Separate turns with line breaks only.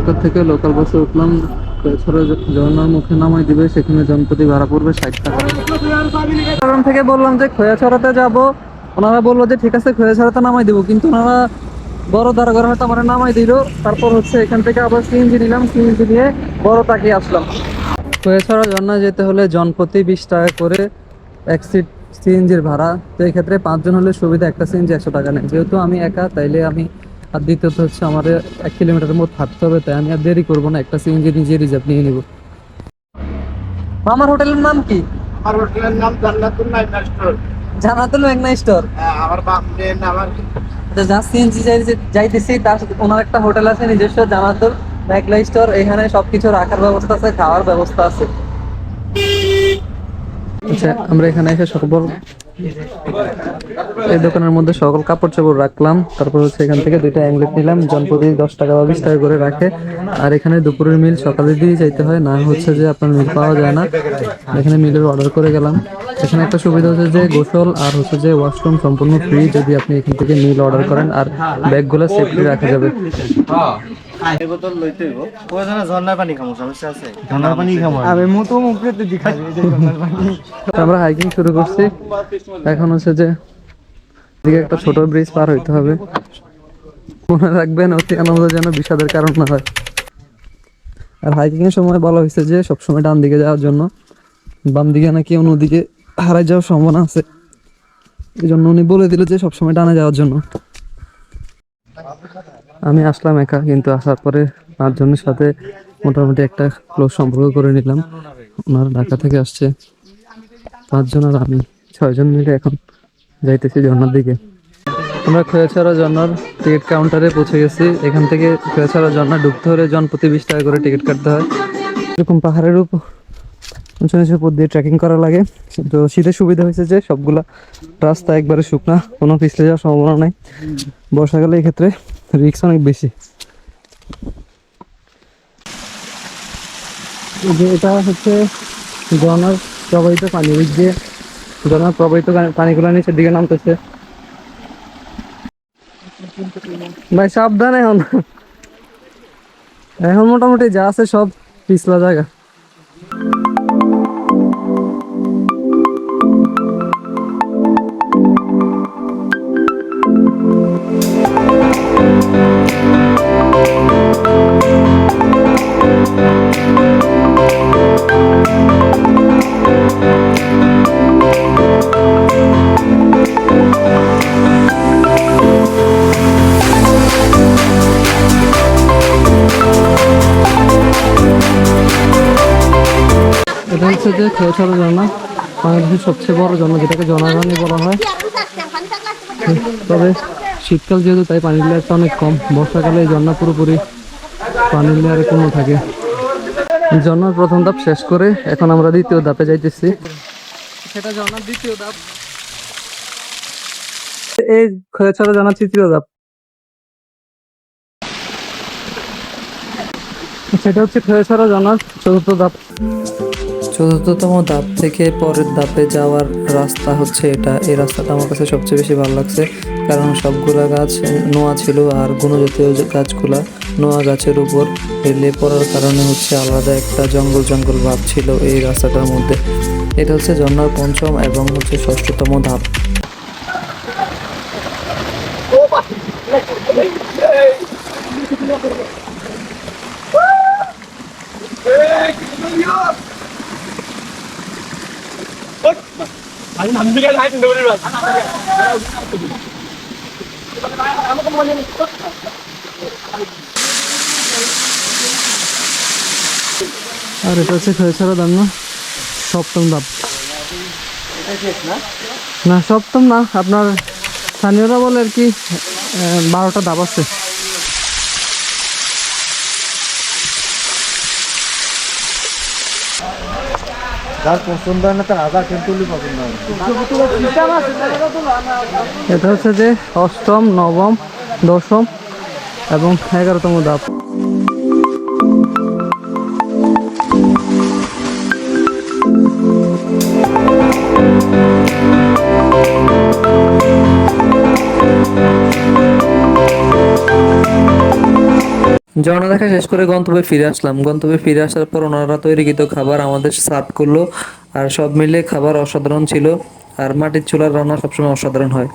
খনকার থেকে লোকাল বাসে উঠলাম। ঝর্ণার মুখে নামাই দিবে, সেখানে জনপ্রতি ভাড়া পড়বে ষাট টাকা। থেকে বললাম যে খোয়াছড়াতে যাব। ওনারা বলল যে, ঠিক আছে, খোয়াছড়াতে নামাই দিব। কিন্তু ওনারা বড় দারোগার হয়তো আমার নামাই দিল। তারপর হচ্ছে এখান থেকে আবার সিএনজি নিলাম। সিএনজি নিয়ে বড় তাকিয়ে আসলাম। খোয়াছড়া ঝর্ণা যেতে হলে জনপতি বিশ টাকা করে এক সিট সিএনজির ভাড়া। তো এই ক্ষেত্রে পাঁচজন হলে সুবিধা, একটা সিএনজি একশো টাকা নেয়। যেহেতু আমি একা, তাইলে আমি আর দ্বিতীয়ত হচ্ছে আমার এক কিলোমিটারের মধ্যে হাঁটতে হবে তাই আমি আর দেরি করব না একটা সিএনজি নিজে রিজার্ভ নিয়ে নিব। আমার হোটেলের নাম কি?
আমার হোটেলের নাম জান্নাতুল নাইম স্টোর।
জানাতুল মেঘনা স্টোর?
আমার বাপ কি
আচ্ছা যা সিএনজি যাইতেছি তার সাথে ওনার একটা হোটেল আছে নিজস্ব জানাতুল মেঘলা স্টোর এখানে সবকিছু রাখার ব্যবস্থা আছে খাওয়ার ব্যবস্থা আছে। আচ্ছা আমরা এখানে এসে সকল এই দোকানের মধ্যে সকল কাপড় চোপড় রাখলাম। তারপর হচ্ছে এখান থেকে দুইটা অ্যাংলেট নিলাম। জনপ্রতি দশ টাকা বা বিশ টাকা করে রাখে। আর এখানে দুপুরের মিল সকালে দিয়ে যাইতে হয়, না হচ্ছে যে আপনার মিল পাওয়া যায় না। এখানে মিলের অর্ডার করে গেলাম। এখানে একটা সুবিধা হচ্ছে যে গোসল আর হচ্ছে যে ওয়াশরুম সম্পূর্ণ ফ্রি যদি আপনি এখান থেকে মিল অর্ডার করেন, আর ব্যাগগুলো সেফটি রাখা যাবে।
এই বোতল লইতে হইব। ওই ঝর্ণার পানি খামো সমস্যা আছে? ঝর্ণার পানি খামো আমি মুতো মুখে তো দিখাই ঝর্ণার পানি।
আমরা হাইকিং শুরু করছি। এখন হচ্ছে যে একটা ছোট ব্রিজ পার হইতে হবে। মনে রাখবেন অতি আনন্দ যেন বিষাদের কারণ না হয়। আর হাইকিং এর সময় বলা হয়েছে যে সবসময় ডান দিকে যাওয়ার জন্য। বাম দিকে নাকি অন্যদিকে হারাই যাওয়ার সম্ভাবনা আছে। এই জন্য উনি বলে দিল যে সবসময় ডানে যাওয়ার জন্য। আমি আসলাম একা, কিন্তু আসার পরে পাঁচজনের সাথে মোটামুটি একটা ক্লোজ সম্পর্ক করে নিলাম। ওনার ঢাকা থেকে আসছে। পাঁচজন আর আমি, ছয়জন মিলে এখন যাইতেছি ঝর্নার দিকে। আমরা খোয়াছড়া ঝর্নার টিকিট কাউন্টারে পৌঁছে গেছি। এখান থেকে খোয়াছড়া ঝর্ণা ঢুকতে হলে জন প্রতি বিশ টাকা করে টিকিট কাটতে হয়। এরকম পাহাড়ের উপর, উঁচু নিচু উপর দিয়ে ট্রেকিং করা লাগে। তো শীতের সুবিধা হয়েছে যে সবগুলা রাস্তা একবারে শুকনা, কোনো পিছলে যাওয়ার সম্ভাবনা নাই। বর্ষাকালে এই ক্ষেত্রে রিক্স অনেক বেশি। এটা হচ্ছে ঝর্নার প্রবাহিত পানি। ওই যে ঝর্নার প্রবাহিত পানিগুলো নিচের দিকে নামতেছে। ভাই, সাবধান এখন। এখন মোটামুটি যা আছে সব পিছলা জায়গা। এটা হচ্ছে যে খেয়েছড়া ঝর্ণা বাংলাদেশের সবচেয়ে বড় ঝর্ণা যেটাকে জনগণই বলা হয়। তবে শীতকাল যেহেতু, তাই পানির লেয়ারটা অনেক কম। বর্ষাকালে এই পুরোপুরি পানির লেয়ারে পূর্ণ থাকে। ঝর্ণার প্রথম ধাপ শেষ করে এখন আমরা দ্বিতীয় ধাপে যাইতেছি। সেটা ঝর্ণার দ্বিতীয় ধাপ। এই খয়েছড়া ঝর্ণার তৃতীয় ধাপ। সেটা হচ্ছে খয়েছড়া ঝর্ণার চতুর্থ ধাপ। চতুর্থতম ধাপ থেকে পরের ধাপে যাওয়ার রাস্তা হচ্ছে এটা। এই রাস্তাটা আমার কাছে সবচেয়ে বেশি ভালো লাগছে। কারণ সবগুলা গাছ নোয়া ছিল আর গুণজাতীয় গাছগুলা নোয়া গাছের উপর হেলে পড়ার কারণে হচ্ছে আলাদা একটা জঙ্গল জঙ্গল ভাব ছিল এই রাস্তাটার মধ্যে। এটা হচ্ছে ঝর্ণার পঞ্চম এবং হচ্ছে ষষ্ঠতম ধাপ।
아
আর এটা হচ্ছে খয়েছড়া ধাপ না? সপ্তম ধাপ না, সপ্তম না, আপনার স্থানীয়রা বলে আর কি বারোটা ধাপ আছে।
তার পছন্দ হয়
এটা হচ্ছে যে অষ্টম নবম দশম এবং এগারোতম ধাপ। ঝর্ণা দেখা শেষ করে গন্তব্যে ফিরে আসলাম। গন্তব্যে ফিরে আসার পর ওনারা তৈরিকৃত খাবার আমাদের সার্ভ করল, আর সব মিলে খাবার অসাধারণ ছিল, আর মাটির চুলার রান্না সবসময় অসাধারণ হয়।